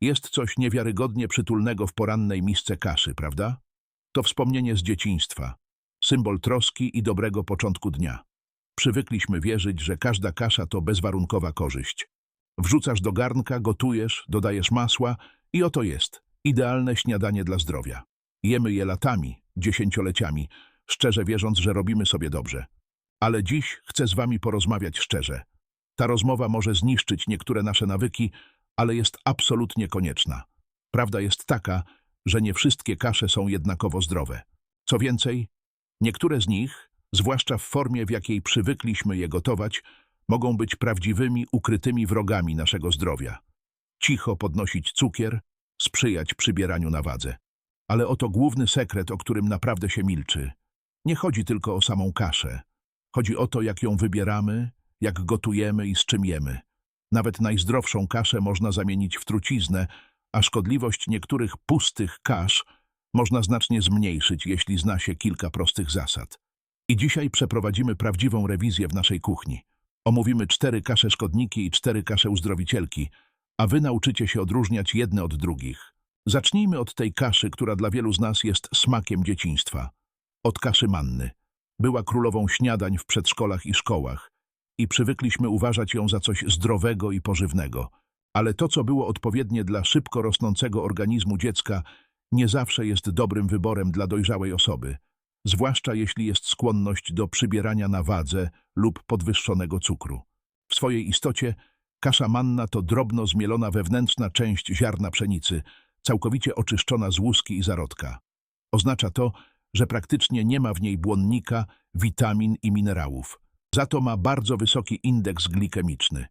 Jest coś niewiarygodnie przytulnego w porannej misce kaszy, prawda? To wspomnienie z dzieciństwa, symbol troski i dobrego początku dnia. Przywykliśmy wierzyć, że każda kasza to bezwarunkowa korzyść. Wrzucasz do garnka, gotujesz, dodajesz masła i oto jest idealne śniadanie dla zdrowia. Jemy je latami, dziesięcioleciami, szczerze wierząc, że robimy sobie dobrze. Ale dziś chcę z wami porozmawiać szczerze. Ta rozmowa może zniszczyć niektóre nasze nawyki, ale jest absolutnie konieczna. Prawda jest taka, że nie wszystkie kasze są jednakowo zdrowe. Co więcej, niektóre z nich, zwłaszcza w formie, w jakiej przywykliśmy je gotować, mogą być prawdziwymi, ukrytymi wrogami naszego zdrowia. Cicho podnosić cukier, sprzyjać przybieraniu na wadze. Ale oto główny sekret, o którym naprawdę się milczy. Nie chodzi tylko o samą kaszę. Chodzi o to, jak ją wybieramy, jak gotujemy i z czym jemy. Nawet najzdrowszą kaszę można zamienić w truciznę, a szkodliwość niektórych pustych kasz można znacznie zmniejszyć, jeśli zna się kilka prostych zasad. I dzisiaj przeprowadzimy prawdziwą rewizję w naszej kuchni. Omówimy cztery kasze szkodniki i cztery kasze uzdrowicielki, a wy nauczycie się odróżniać jedne od drugich. Zacznijmy od tej kaszy, która dla wielu z nas jest smakiem dzieciństwa. Od kaszy manny. Była królową śniadań w przedszkolach i szkołach i przywykliśmy uważać ją za coś zdrowego i pożywnego. Ale to, co było odpowiednie dla szybko rosnącego organizmu dziecka, nie zawsze jest dobrym wyborem dla dojrzałej osoby, zwłaszcza jeśli jest skłonność do przybierania na wadze lub podwyższonego cukru. W swojej istocie kasza manna to drobno zmielona wewnętrzna część ziarna pszenicy, całkowicie oczyszczona z łuski i zarodka. Oznacza to, że praktycznie nie ma w niej błonnika, witamin i minerałów. Za to ma bardzo wysoki indeks glikemiczny.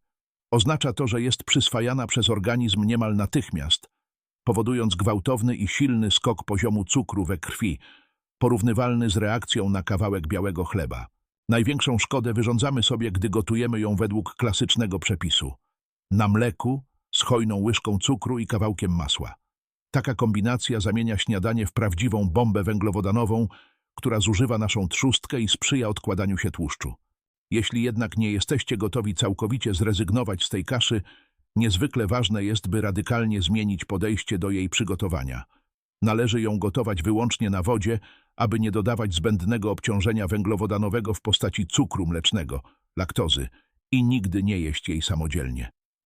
Oznacza to, że jest przyswajana przez organizm niemal natychmiast, powodując gwałtowny i silny skok poziomu cukru we krwi, porównywalny z reakcją na kawałek białego chleba. Największą szkodę wyrządzamy sobie, gdy gotujemy ją według klasycznego przepisu. Na mleku, z hojną łyżką cukru i kawałkiem masła. Taka kombinacja zamienia śniadanie w prawdziwą bombę węglowodanową, która zużywa naszą trzustkę i sprzyja odkładaniu się tłuszczu. Jeśli jednak nie jesteście gotowi całkowicie zrezygnować z tej kaszy, niezwykle ważne jest, by radykalnie zmienić podejście do jej przygotowania. Należy ją gotować wyłącznie na wodzie, aby nie dodawać zbędnego obciążenia węglowodanowego w postaci cukru mlecznego, laktozy i nigdy nie jeść jej samodzielnie.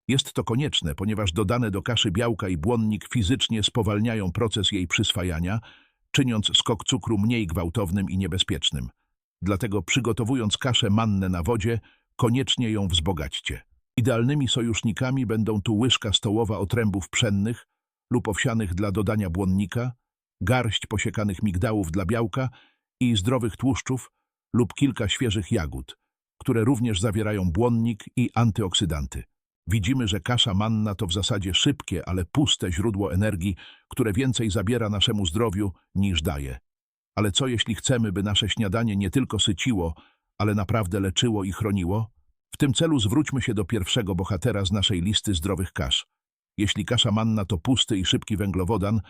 Jest to konieczne, ponieważ dodane do kaszy białka i błonnik fizycznie spowalniają proces jej przyswajania, czyniąc skok cukru mniej gwałtownym i niebezpiecznym. Dlatego przygotowując kaszę mannę na wodzie, koniecznie ją wzbogaćcie. Idealnymi sojusznikami będą tu łyżka stołowa otrębów pszennych lub owsianych dla dodania błonnika, garść posiekanych migdałów dla białka i zdrowych tłuszczów lub kilka świeżych jagód, które również zawierają błonnik i antyoksydanty. Widzimy, że kasza manna to w zasadzie szybkie, ale puste źródło energii, które więcej zabiera naszemu zdrowiu niż daje. Ale co jeśli chcemy, by nasze śniadanie nie tylko syciło, ale naprawdę leczyło i chroniło? W tym celu zwróćmy się do pierwszego bohatera z naszej listy zdrowych kasz. Jeśli kasza manna to pusty i szybki węglowodan,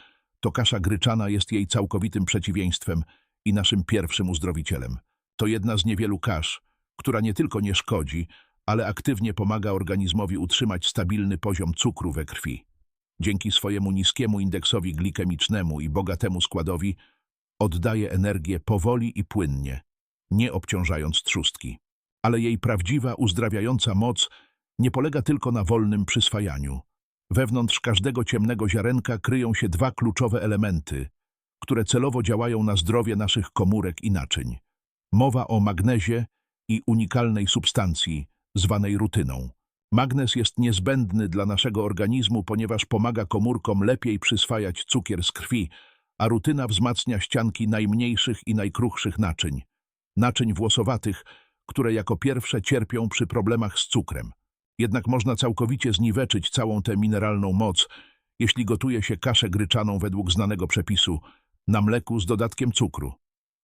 to kasza gryczana jest jej całkowitym przeciwieństwem i naszym pierwszym uzdrowicielem. To jedna z niewielu kasz, która nie tylko nie szkodzi, ale aktywnie pomaga organizmowi utrzymać stabilny poziom cukru we krwi. Dzięki swojemu niskiemu indeksowi glikemicznemu i bogatemu składowi oddaje energię powoli i płynnie, nie obciążając trzustki. Ale jej prawdziwa, uzdrawiająca moc nie polega tylko na wolnym przyswajaniu. Wewnątrz każdego ciemnego ziarenka kryją się dwa kluczowe elementy, które celowo działają na zdrowie naszych komórek i naczyń. Mowa o magnezie i unikalnej substancji, zwanej rutyną. Magnez jest niezbędny dla naszego organizmu, ponieważ pomaga komórkom lepiej przyswajać cukier z krwi, a rutyna wzmacnia ścianki najmniejszych i najkruchszych naczyń. Naczyń włosowatych, które jako pierwsze cierpią przy problemach z cukrem. Jednak można całkowicie zniweczyć całą tę mineralną moc, jeśli gotuje się kaszę gryczaną według znanego przepisu, na mleku z dodatkiem cukru.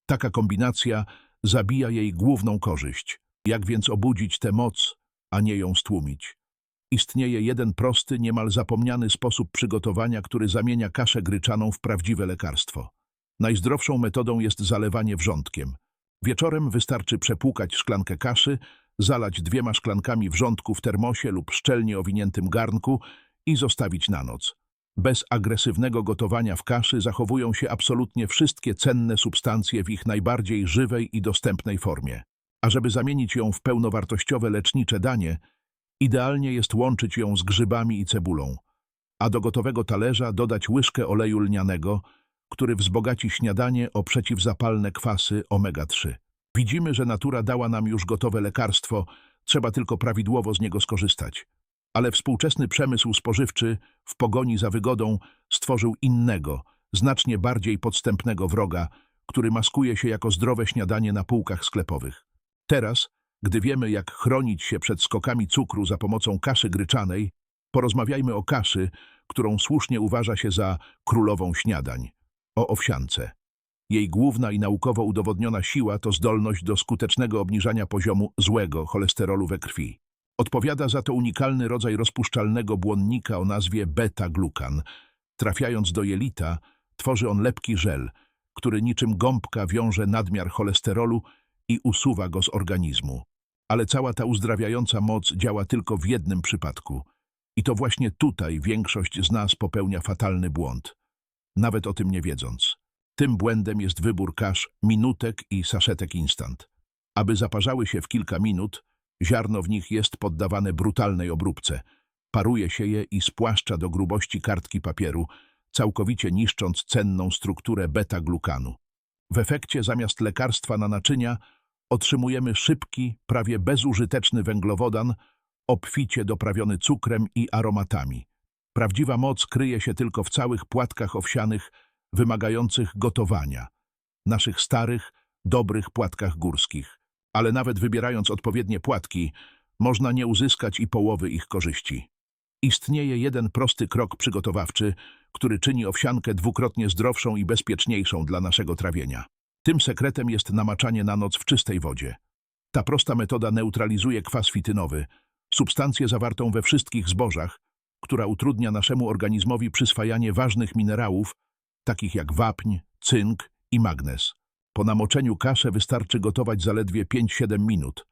Taka kombinacja zabija jej główną korzyść. Jak więc obudzić tę moc, a nie ją stłumić? Istnieje jeden prosty, niemal zapomniany sposób przygotowania, który zamienia kaszę gryczaną w prawdziwe lekarstwo. Najzdrowszą metodą jest zalewanie wrzątkiem. Wieczorem wystarczy przepłukać szklankę kaszy, zalać dwiema szklankami wrzątku w termosie lub szczelnie owiniętym garnku i zostawić na noc. Bez agresywnego gotowania w kaszy zachowują się absolutnie wszystkie cenne substancje w ich najbardziej żywej i dostępnej formie. A żeby zamienić ją w pełnowartościowe lecznicze danie, idealnie jest łączyć ją z grzybami i cebulą, a do gotowego talerza dodać łyżkę oleju lnianego, który wzbogaci śniadanie o przeciwzapalne kwasy omega-3. Widzimy, że natura dała nam już gotowe lekarstwo, trzeba tylko prawidłowo z niego skorzystać. Ale współczesny przemysł spożywczy w pogoni za wygodą stworzył innego, znacznie bardziej podstępnego wroga, który maskuje się jako zdrowe śniadanie na półkach sklepowych. Teraz, gdy wiemy, jak chronić się przed skokami cukru za pomocą kaszy gryczanej, porozmawiajmy o kaszy, którą słusznie uważa się za królową śniadań, o owsiance. Jej główna i naukowo udowodniona siła to zdolność do skutecznego obniżania poziomu złego cholesterolu we krwi. Odpowiada za to unikalny rodzaj rozpuszczalnego błonnika o nazwie beta-glukan. Trafiając do jelita, tworzy on lepki żel, który niczym gąbka wiąże nadmiar cholesterolu i usuwa go z organizmu. Ale cała ta uzdrawiająca moc działa tylko w jednym przypadku. I to właśnie tutaj większość z nas popełnia fatalny błąd, nawet o tym nie wiedząc. Tym błędem jest wybór kasz, minutek i saszetek instant. Aby zaparzały się w kilka minut, ziarno w nich jest poddawane brutalnej obróbce. Paruje się je i spłaszcza do grubości kartki papieru, całkowicie niszcząc cenną strukturę beta-glukanu. W efekcie zamiast lekarstwa na naczynia otrzymujemy szybki, prawie bezużyteczny węglowodan, obficie doprawiony cukrem i aromatami. Prawdziwa moc kryje się tylko w całych płatkach owsianych, wymagających gotowania, naszych starych, dobrych płatkach górskich. Ale nawet wybierając odpowiednie płatki, można nie uzyskać i połowy ich korzyści. Istnieje jeden prosty krok przygotowawczy, który czyni owsiankę dwukrotnie zdrowszą i bezpieczniejszą dla naszego trawienia. Tym sekretem jest namaczanie na noc w czystej wodzie. Ta prosta metoda neutralizuje kwas fitynowy, substancję zawartą we wszystkich zbożach, która utrudnia naszemu organizmowi przyswajanie ważnych minerałów, takich jak wapń, cynk i magnez. Po namoczeniu kaszę wystarczy gotować zaledwie 5-7 minut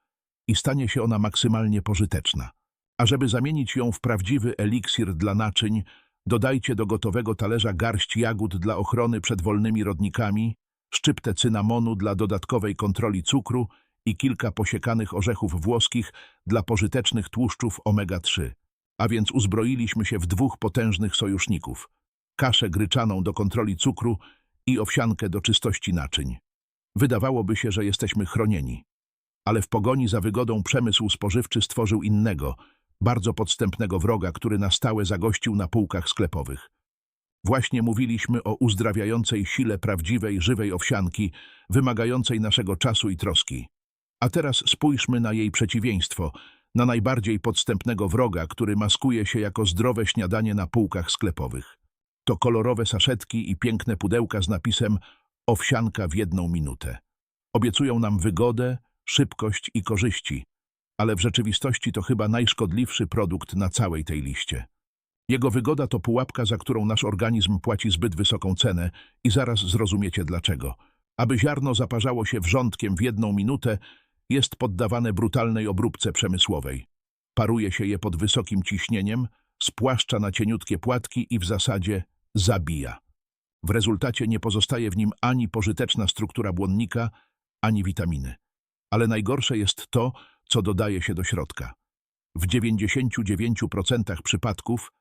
i stanie się ona maksymalnie pożyteczna. A żeby zamienić ją w prawdziwy eliksir dla naczyń, dodajcie do gotowego talerza garść jagód dla ochrony przed wolnymi rodnikami, szczyptę cynamonu dla dodatkowej kontroli cukru i kilka posiekanych orzechów włoskich dla pożytecznych tłuszczów omega-3. A więc uzbroiliśmy się w dwóch potężnych sojuszników – kaszę gryczaną do kontroli cukru i owsiankę do czystości naczyń. Wydawałoby się, że jesteśmy chronieni. Ale w pogoni za wygodą przemysł spożywczy stworzył innego, bardzo podstępnego wroga, który na stałe zagościł na półkach sklepowych. Właśnie mówiliśmy o uzdrawiającej sile prawdziwej, żywej owsianki, wymagającej naszego czasu i troski. A teraz spójrzmy na jej przeciwieństwo, na najbardziej podstępnego wroga, który maskuje się jako zdrowe śniadanie na półkach sklepowych. To kolorowe saszetki i piękne pudełka z napisem Owsianka w jedną minutę. Obiecują nam wygodę, szybkość i korzyści, ale w rzeczywistości to chyba najszkodliwszy produkt na całej tej liście. Jego wygoda to pułapka, za którą nasz organizm płaci zbyt wysoką cenę i zaraz zrozumiecie dlaczego. Aby ziarno zaparzało się wrzątkiem w jedną minutę, jest poddawane brutalnej obróbce przemysłowej. Paruje się je pod wysokim ciśnieniem, spłaszcza na cieniutkie płatki i w zasadzie zabija. W rezultacie nie pozostaje w nim ani pożyteczna struktura błonnika, ani witaminy. Ale najgorsze jest to, co dodaje się do środka. W 99% przypadków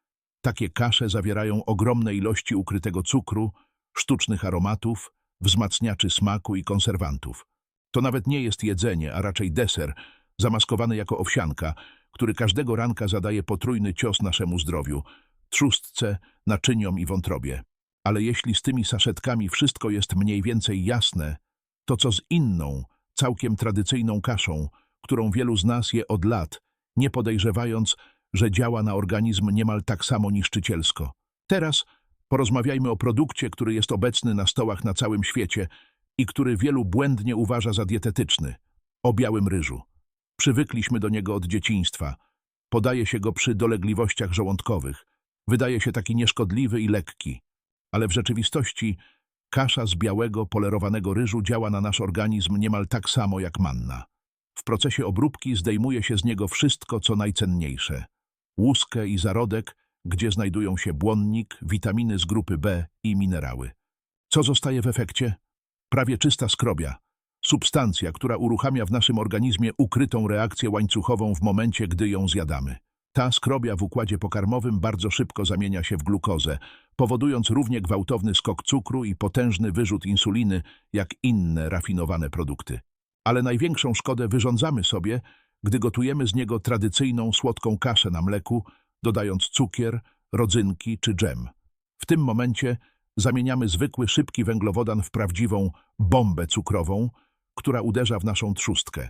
takie kasze zawierają ogromne ilości ukrytego cukru, sztucznych aromatów, wzmacniaczy smaku i konserwantów. To nawet nie jest jedzenie, a raczej deser, zamaskowany jako owsianka, który każdego ranka zadaje potrójny cios naszemu zdrowiu – trzustce, naczyniom i wątrobie. Ale jeśli z tymi saszetkami wszystko jest mniej więcej jasne, to co z inną, całkiem tradycyjną kaszą, którą wielu z nas je od lat, nie podejrzewając, że działa na organizm niemal tak samo niszczycielsko. Teraz porozmawiajmy o produkcie, który jest obecny na stołach na całym świecie i który wielu błędnie uważa za dietetyczny – o białym ryżu. Przywykliśmy do niego od dzieciństwa. Podaje się go przy dolegliwościach żołądkowych – Wydaje się taki nieszkodliwy i lekki, ale w rzeczywistości kasza z białego, polerowanego ryżu działa na nasz organizm niemal tak samo jak manna. W procesie obróbki zdejmuje się z niego wszystko, co najcenniejsze. Łuskę i zarodek, gdzie znajdują się błonnik, witaminy z grupy B i minerały. Co zostaje w efekcie? Prawie czysta skrobia. Substancja, która uruchamia w naszym organizmie ukrytą reakcję łańcuchową w momencie, gdy ją zjadamy. Ta skrobia w układzie pokarmowym bardzo szybko zamienia się w glukozę, powodując równie gwałtowny skok cukru i potężny wyrzut insuliny, jak inne rafinowane produkty. Ale największą szkodę wyrządzamy sobie, gdy gotujemy z niego tradycyjną słodką kaszę na mleku, dodając cukier, rodzynki czy dżem. W tym momencie zamieniamy zwykły, szybki węglowodan w prawdziwą bombę cukrową, która uderza w naszą trzustkę.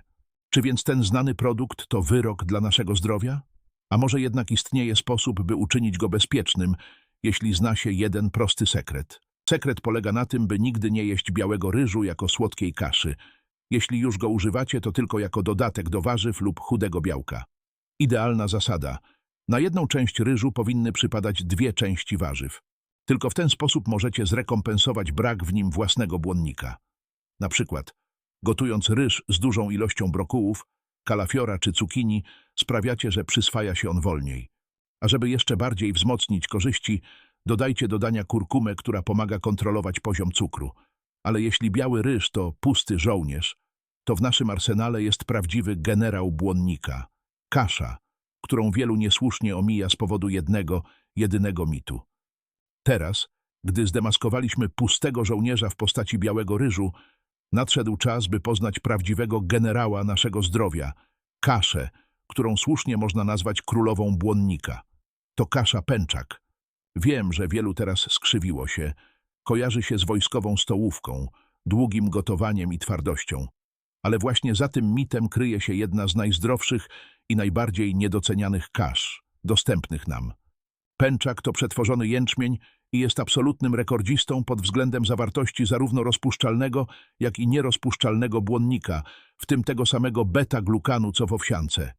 Czy więc ten znany produkt to wyrok dla naszego zdrowia? A może jednak istnieje sposób, by uczynić go bezpiecznym, jeśli zna się jeden prosty sekret? Sekret polega na tym, by nigdy nie jeść białego ryżu jako słodkiej kaszy. Jeśli już go używacie, to tylko jako dodatek do warzyw lub chudego białka. Idealna zasada. Na jedną część ryżu powinny przypadać dwie części warzyw. Tylko w ten sposób możecie zrekompensować brak w nim własnego błonnika. Na przykład, gotując ryż z dużą ilością brokułów, kalafiora czy cukinii, sprawiacie, że przyswaja się on wolniej. A żeby jeszcze bardziej wzmocnić korzyści, dodajcie do dania kurkumę, która pomaga kontrolować poziom cukru. Ale jeśli biały ryż to pusty żołnierz, to w naszym arsenale jest prawdziwy generał błonnika. Kasza, którą wielu niesłusznie omija z powodu jednego, jedynego mitu. Teraz, gdy zdemaskowaliśmy pustego żołnierza w postaci białego ryżu, nadszedł czas, by poznać prawdziwego generała naszego zdrowia, kaszę, którą słusznie można nazwać królową błonnika. To kasza pęczak. Wiem, że wielu teraz skrzywiło się. Kojarzy się z wojskową stołówką, długim gotowaniem i twardością. Ale właśnie za tym mitem kryje się jedna z najzdrowszych i najbardziej niedocenianych kasz, dostępnych nam. Pęczak to przetworzony jęczmień i jest absolutnym rekordzistą pod względem zawartości zarówno rozpuszczalnego, jak i nierozpuszczalnego błonnika, w tym tego samego beta-glukanu co w owsiance.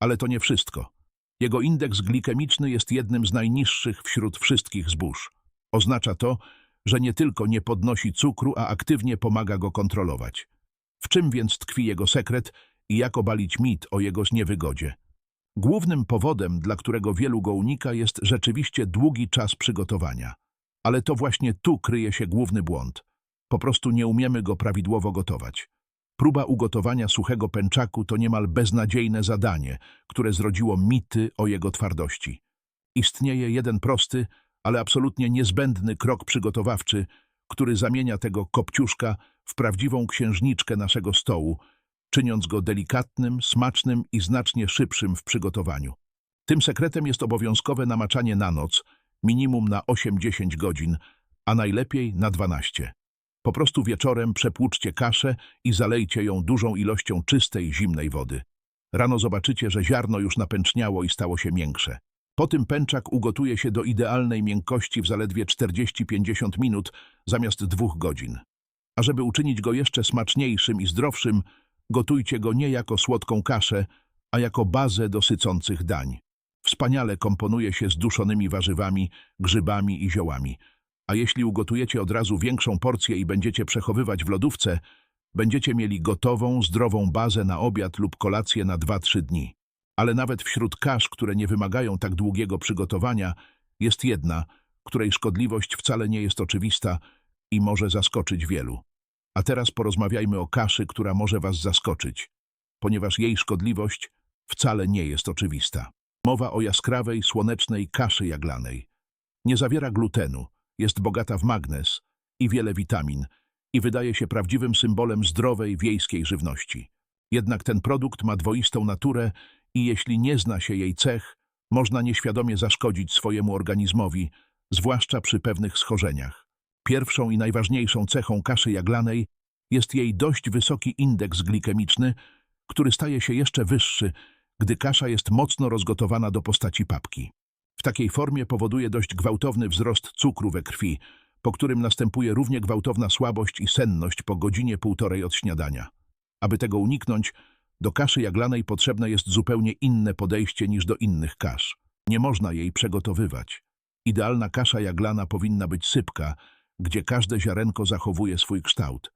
Ale to nie wszystko. Jego indeks glikemiczny jest jednym z najniższych wśród wszystkich zbóż. Oznacza to, że nie tylko nie podnosi cukru, a aktywnie pomaga go kontrolować. W czym więc tkwi jego sekret i jak obalić mit o jego niewygodzie? Głównym powodem, dla którego wielu go unika, jest rzeczywiście długi czas przygotowania. Ale to właśnie tu kryje się główny błąd. Po prostu nie umiemy go prawidłowo gotować. Próba ugotowania suchego pęczaku to niemal beznadziejne zadanie, które zrodziło mity o jego twardości. Istnieje jeden prosty, ale absolutnie niezbędny krok przygotowawczy, który zamienia tego kopciuszka w prawdziwą księżniczkę naszego stołu, czyniąc go delikatnym, smacznym i znacznie szybszym w przygotowaniu. Tym sekretem jest obowiązkowe namaczanie na noc, minimum na 8-10 godzin, a najlepiej na 12. Po prostu wieczorem przepłuczcie kaszę i zalejcie ją dużą ilością czystej, zimnej wody. Rano zobaczycie, że ziarno już napęczniało i stało się miększe. Po tym pęczak ugotuje się do idealnej miękkości w zaledwie 40-50 minut zamiast dwóch godzin. A żeby uczynić go jeszcze smaczniejszym i zdrowszym, Gotujcie go nie jako słodką kaszę, a jako bazę do sycących dań. Wspaniale komponuje się z duszonymi warzywami, grzybami i ziołami. A jeśli ugotujecie od razu większą porcję i będziecie przechowywać w lodówce, będziecie mieli gotową, zdrową bazę na obiad lub kolację na 2-3 dni. Ale nawet wśród kasz, które nie wymagają tak długiego przygotowania, jest jedna, której szkodliwość wcale nie jest oczywista i może zaskoczyć wielu. A teraz porozmawiajmy o kaszy, która może Was zaskoczyć, ponieważ jej szkodliwość wcale nie jest oczywista. Mowa o jaskrawej, słonecznej kaszy jaglanej. Nie zawiera glutenu, jest bogata w magnez i wiele witamin i wydaje się prawdziwym symbolem zdrowej, wiejskiej żywności. Jednak ten produkt ma dwoistą naturę i jeśli nie zna się jej cech, można nieświadomie zaszkodzić swojemu organizmowi, zwłaszcza przy pewnych schorzeniach. Pierwszą i najważniejszą cechą kaszy jaglanej jest jej dość wysoki indeks glikemiczny, który staje się jeszcze wyższy, gdy kasza jest mocno rozgotowana do postaci papki. W takiej formie powoduje dość gwałtowny wzrost cukru we krwi, po którym następuje równie gwałtowna słabość i senność po godzinie półtorej od śniadania. Aby tego uniknąć, do kaszy jaglanej potrzebne jest zupełnie inne podejście niż do innych kasz. Nie można jej przegotowywać. Idealna kasza jaglana powinna być sypka, gdzie każde ziarenko zachowuje swój kształt.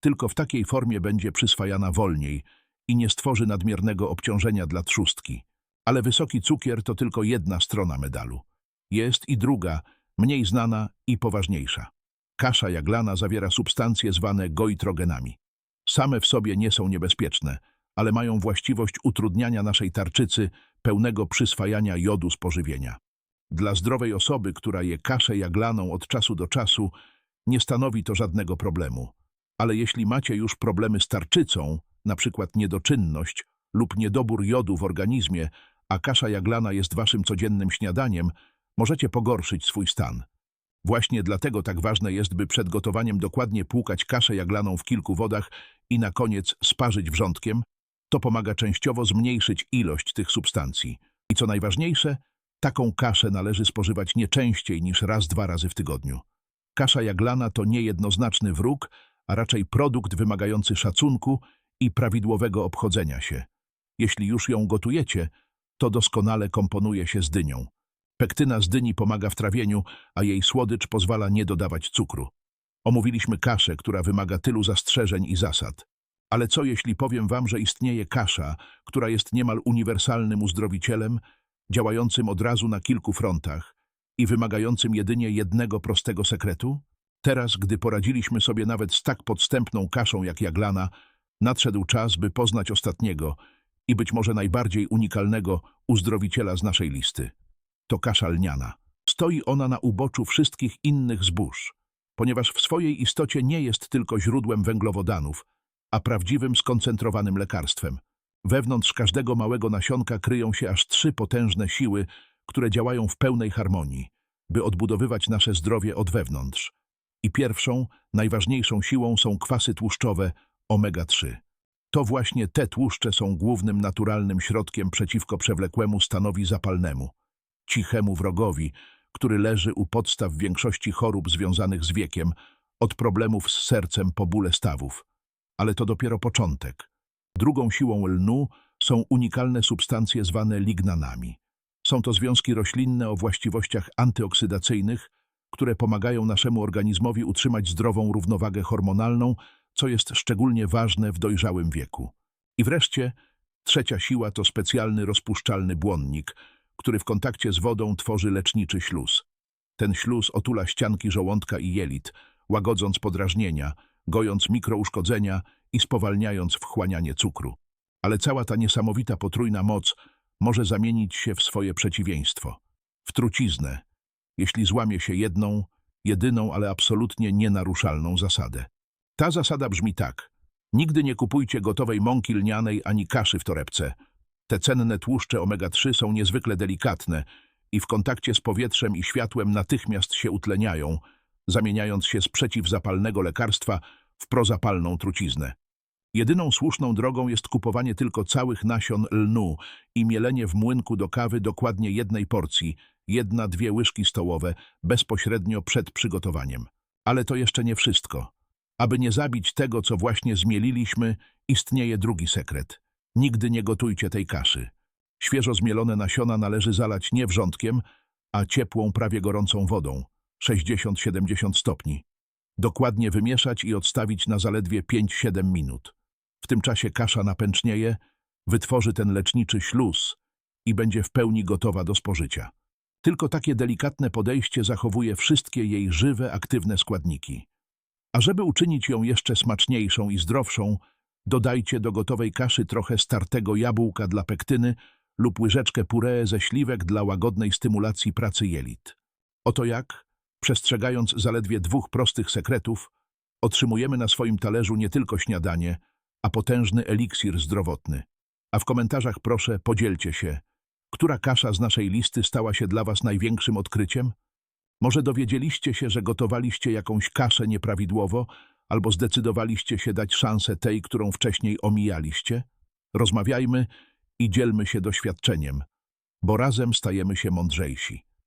Tylko w takiej formie będzie przyswajana wolniej i nie stworzy nadmiernego obciążenia dla trzustki. Ale wysoki cukier to tylko jedna strona medalu. Jest i druga, mniej znana i poważniejsza. Kasza jaglana zawiera substancje zwane goitrogenami. Same w sobie nie są niebezpieczne, ale mają właściwość utrudniania naszej tarczycy pełnego przyswajania jodu z pożywienia. Dla zdrowej osoby, która je kaszę jaglaną od czasu do czasu, nie stanowi to żadnego problemu. Ale jeśli macie już problemy z tarczycą, przykład niedoczynność lub niedobór jodu w organizmie, a kasza jaglana jest waszym codziennym śniadaniem, możecie pogorszyć swój stan. Właśnie dlatego tak ważne jest, by przed gotowaniem dokładnie płukać kaszę jaglaną w kilku wodach i na koniec sparzyć wrzątkiem. To pomaga częściowo zmniejszyć ilość tych substancji. I co najważniejsze, taką kaszę należy spożywać nie częściej niż raz, dwa razy w tygodniu. Kasza jaglana to niejednoznaczny wróg, a raczej produkt wymagający szacunku i prawidłowego obchodzenia się. Jeśli już ją gotujecie, to doskonale komponuje się z dynią. Pektyna z dyni pomaga w trawieniu, a jej słodycz pozwala nie dodawać cukru. Omówiliśmy kaszę, która wymaga tylu zastrzeżeń i zasad. Ale co jeśli powiem wam, że istnieje kasza, która jest niemal uniwersalnym uzdrowicielem, działającym od razu na kilku frontach i wymagającym jedynie jednego prostego sekretu? Teraz, gdy poradziliśmy sobie nawet z tak podstępną kaszą jak jaglana, nadszedł czas, by poznać ostatniego i być może najbardziej unikalnego uzdrowiciela z naszej listy. To kasza lniana. Stoi ona na uboczu wszystkich innych zbóż, ponieważ w swojej istocie nie jest tylko źródłem węglowodanów, a prawdziwym skoncentrowanym lekarstwem. Wewnątrz każdego małego nasionka kryją się aż trzy potężne siły, które działają w pełnej harmonii, by odbudowywać nasze zdrowie od wewnątrz. I pierwszą, najważniejszą siłą są kwasy tłuszczowe omega-3. To właśnie te tłuszcze są głównym naturalnym środkiem przeciwko przewlekłemu stanowi zapalnemu, cichemu wrogowi, który leży u podstaw większości chorób związanych z wiekiem, od problemów z sercem po bóle stawów. Ale to dopiero początek. Drugą siłą lnu są unikalne substancje zwane lignanami. Są to związki roślinne o właściwościach antyoksydacyjnych, które pomagają naszemu organizmowi utrzymać zdrową równowagę hormonalną, co jest szczególnie ważne w dojrzałym wieku. I wreszcie trzecia siła to specjalny rozpuszczalny błonnik, który w kontakcie z wodą tworzy leczniczy śluz. Ten śluz otula ścianki żołądka i jelit, łagodząc podrażnienia, gojąc mikrouszkodzenia i spowalniając wchłanianie cukru. Ale cała ta niesamowita potrójna moc może zamienić się w swoje przeciwieństwo. W truciznę, jeśli złamie się jedną, jedyną, ale absolutnie nienaruszalną zasadę. Ta zasada brzmi tak. Nigdy nie kupujcie gotowej mąki lnianej ani kaszy w torebce. Te cenne tłuszcze omega-3 są niezwykle delikatne i w kontakcie z powietrzem i światłem natychmiast się utleniają, zamieniając się z przeciwzapalnego lekarstwa w prozapalną truciznę. Jedyną słuszną drogą jest kupowanie tylko całych nasion lnu i mielenie w młynku do kawy dokładnie jednej porcji, jedna, dwie łyżki stołowe, bezpośrednio przed przygotowaniem. Ale to jeszcze nie wszystko. Aby nie zabić tego, co właśnie zmieliliśmy, istnieje drugi sekret. Nigdy nie gotujcie tej kaszy. Świeżo zmielone nasiona należy zalać nie wrzątkiem, a ciepłą, prawie gorącą wodą, 60-70 stopni. Dokładnie wymieszać i odstawić na zaledwie 5-7 minut. W tym czasie kasza napęcznieje, wytworzy ten leczniczy śluz i będzie w pełni gotowa do spożycia. Tylko takie delikatne podejście zachowuje wszystkie jej żywe, aktywne składniki. A żeby uczynić ją jeszcze smaczniejszą i zdrowszą, dodajcie do gotowej kaszy trochę startego jabłka dla pektyny lub łyżeczkę puree ze śliwek dla łagodnej stymulacji pracy jelit. Oto jak, przestrzegając zaledwie dwóch prostych sekretów, otrzymujemy na swoim talerzu nie tylko śniadanie, a potężny eliksir zdrowotny. A w komentarzach proszę podzielcie się, która kasza z naszej listy stała się dla Was największym odkryciem? Może dowiedzieliście się, że gotowaliście jakąś kaszę nieprawidłowo, albo zdecydowaliście się dać szansę tej, którą wcześniej omijaliście? Rozmawiajmy i dzielmy się doświadczeniem, bo razem stajemy się mądrzejsi.